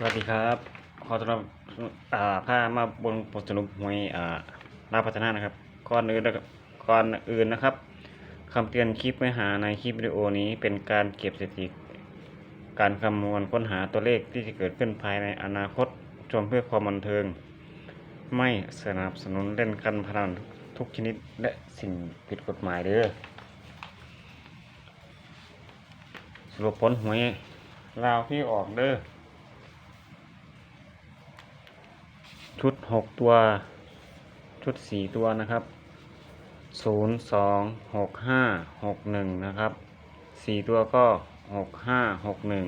สวัสดีครับขอต้อนรับอ่าพามาบนบทสรุปหวยอ่าลาพัฒนานะครับก่อนอื่นนะครับก่อนอื่นนะครับคำเตือนคลิปเนื้อหาในคลิปวิดีโอนี้เป็นการเก็บสถิติการคำนวณค้นหาตัวเลขที่จะเกิดขึ้นภายในอนาคตชมเพื่อความบันเทิง ไม่สนับสนุนเล่นการพนันทุกชนิดและสิ่งผิดกฎหมายเด้อสรุปผลหวยลาวที่ออกเด้อ ชุดหกตัว ชุดสี่ตัวนะครับศูนย์สองหกห้าหกหนึ่งนะครับสี่ตัวก็หกห้าหกหนึ่ง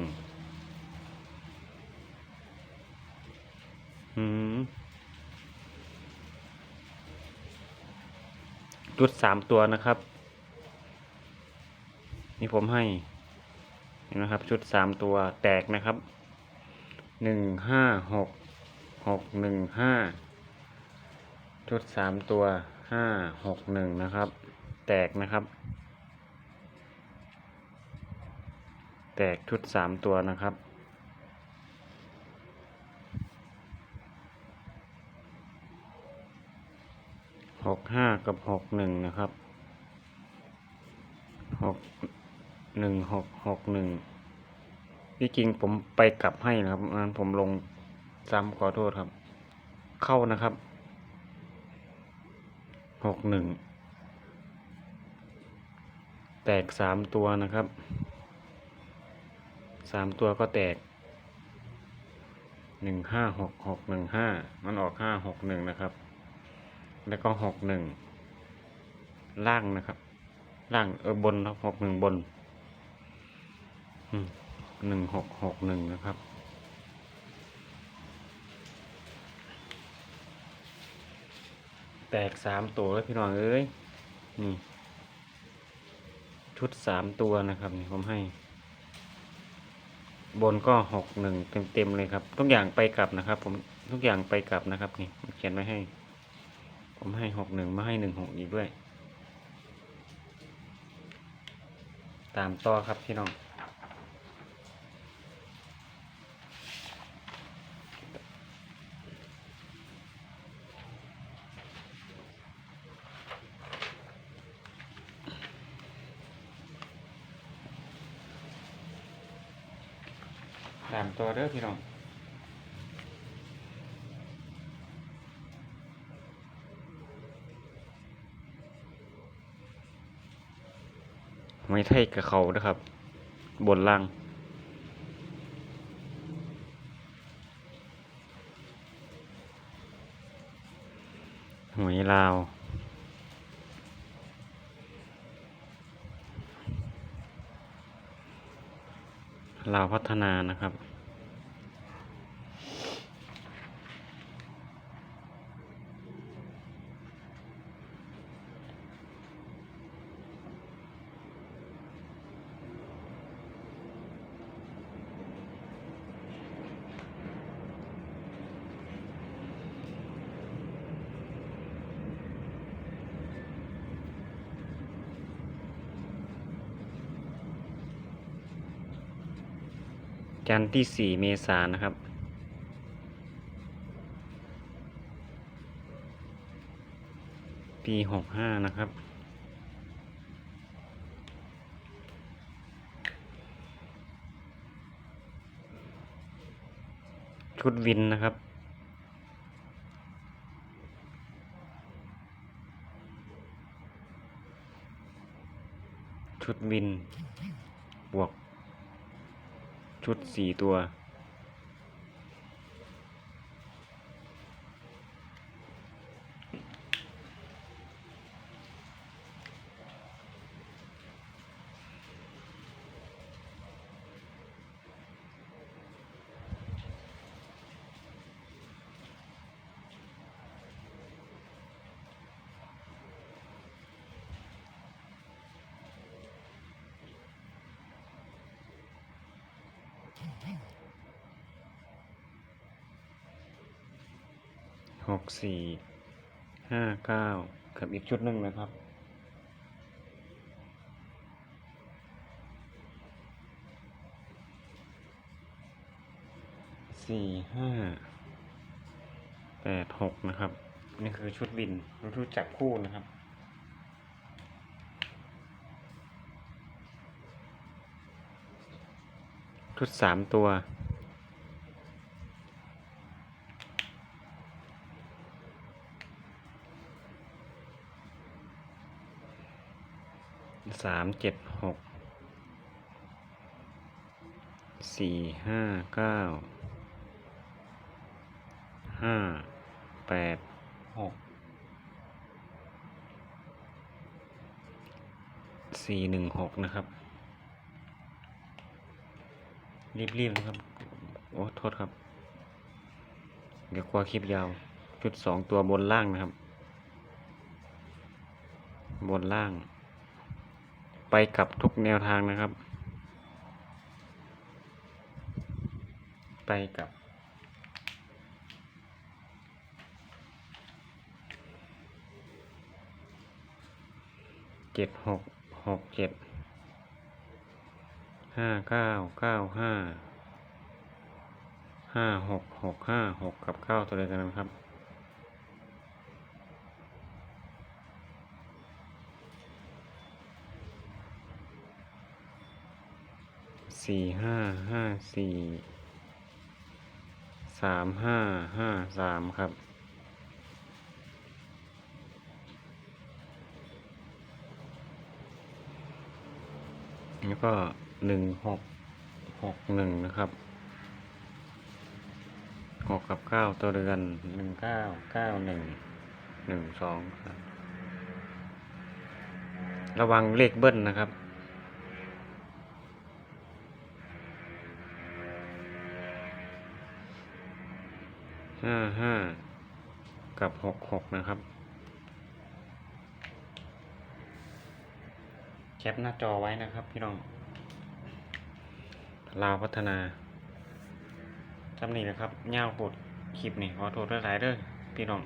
ชุดสามตัวนะครับ นี่ผมให้นไหมครับ ชุดสามตัวแตกนะครับหนึ่งห้าหก หกหนึ่งห้าชุดสามตัวห้าหกหนึ่งนะครับ แตกนะครับ แตกชุดสามตัวนะครับหกห้ากับหกหนึ่งนะครับหกหนึ่งหกหกหนึ่งที่จริงผมไปกลับให้นะครับนั้นผมลง ซ้ำขอโทษครับ เข้านะครับหกหนึ่งแตกสามตัวนะครับสามตัวก็แตกหนึ่งห้าหกหกหนึ่งห้ามันออกห้าหกหนึ่งนะครับ แล้วก็หกหนึ่งล่างนะครับ ล่างเออบนครับหกหนึ่งบนหนึ่งหกหกหนึ่งนะครับ แตกสามตัวแล้วพี่น้องเอ้ย นี่ ชุดสามตัวนะครับนี่ผมให้ บนก็หกหนึ่งเต็มๆเลยครับ ทุกอย่างไปกลับนะครับ ผมทุกอย่างไปกลับนะครับ นี่เขียนไว้ให้ ผมให้หกหนึ่งมาให้หนึ่งหกอีกด้วย ตามต่อครับพี่น้อง ตามตัวเด้อพี่น้องไม่ไทยกับเขานะครับ บนล่างหวยลาว ลาวพัฒนานะครับ จันทร์ที่สี่เมษายนนะครับ ปีหกห้านะครับ ชุดวินนะครับชุดวิน บวก ชุดสี่ตัว หกสี่ห้าเก้ากับอีกชุดหนึ่งนะครับ สี่ห้าแปดหกนะครับ นี่คือชุดวินชุดจับคู่นะครับชุดสามตัว สามเจ็ดหกสี่ห้าเก้าห้าแปดหกสี่หนึ่งหกนะครับ รีบๆนะครับ โอ้โทษครับ เดี๋ยวกลัวคลิปยาว ชุดสองตัวบนล่างนะครับ บนล่าง ไปกับทุกแนวทางนะครับ ไปกับ เจ็ดหกหกเจ็ด ห้าเก้าเก้าห้า ห้าหกหกห้าหกกับเก้าตัวเดียวกันนะครับ สี่ห้าห้าสี่สามห้าห้าสามครับ แล้วก็หนึ่งหกหกหนึ่งนะครับหกกับเก้าตัวเรือนหนึ่งเก้าเก้าหนึ่งหนึ่งสองครับ ระวังเลขเบิ้ลนะครับ ห้าห้ากับหกหกนะครับ แคปหน้าจอไว้นะครับพี่น้องลาวพัฒนาจำนี้นะครับเงาบดคลิปนี่ขอโทษหลายๆเด้อพี่น้อง